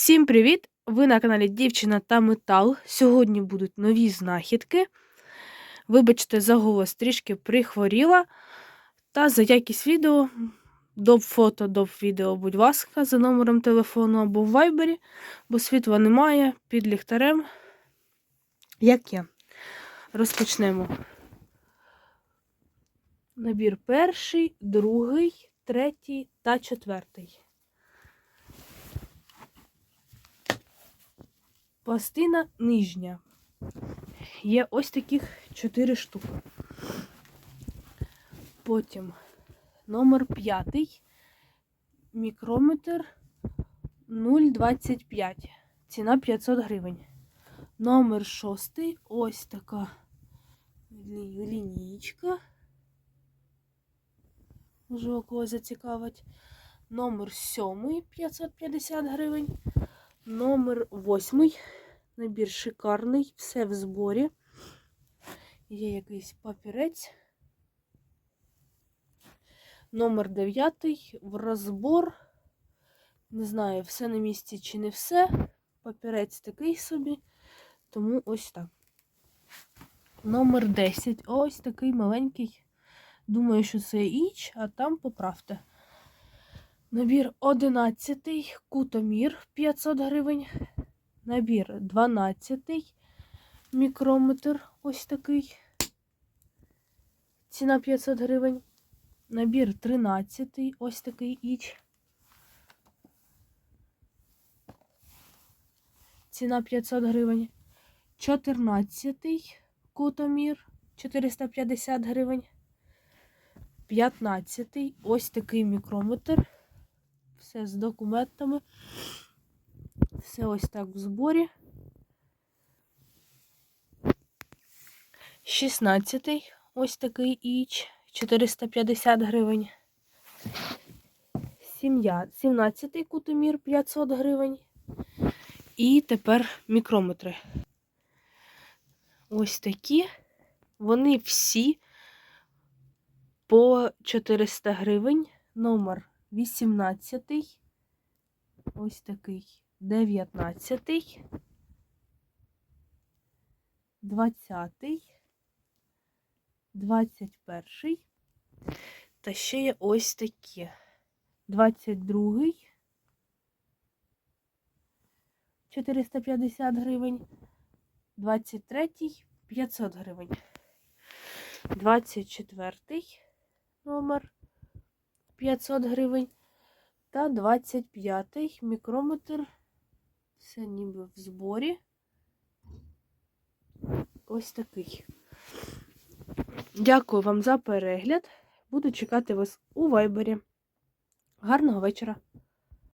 Всім привіт! Ви на каналі Дівчина та Метал. Сьогодні будуть нові знахідки. Вибачте, за голос трішки прихворіла. Та за якість відео, до фото, до відео, будь ласка, за номером телефону або в вайбері, бо світла немає під ліхтарем. Як є? Розпочнемо. Набір перший, другий, третій та четвертий. Пластина нижня. Є ось таких 4 штуки. Потім номер 5, мікрометр 0,25. Ціна 500 гривень. Номер 6, ось така лінійка. Можливо, когось зацікавить. Номер 7 550 гривень. Номер 8. Набір шикарний, все в зборі. Є якийсь папірець. Номер 9 в розбор. Не знаю, все на місці чи не все. Папірець такий собі. Тому ось так. Номер 10. Ось такий маленький. Думаю, що це іч, а там поправте. Набір 11, кутомір 500 гривень. Набір 12, мікрометр ось такий. Ціна 500 гривень. Набір 13, ось такий іч. Ціна 500 гривень. 14 кутомір 450 гривень. 15 ось такий мікрометр. Все з документами. Все ось так в зборі. 16 ось такий іч. 450 гривень. Сім'я. 17 кутомір 500 гривень. І тепер мікрометри. Ось такі. Вони всі по 400 гривень. Номер 18. Ось такий. 19. 20. 21. Та ще є ось такі. 22. 450 гривень. 23 500 гривень. 24 номер 500 гривень. Та 25-й мікрометр. Все ніби в зборі. Ось такий. Дякую вам за перегляд. Буду чекати вас у вайбері. Гарного вечора!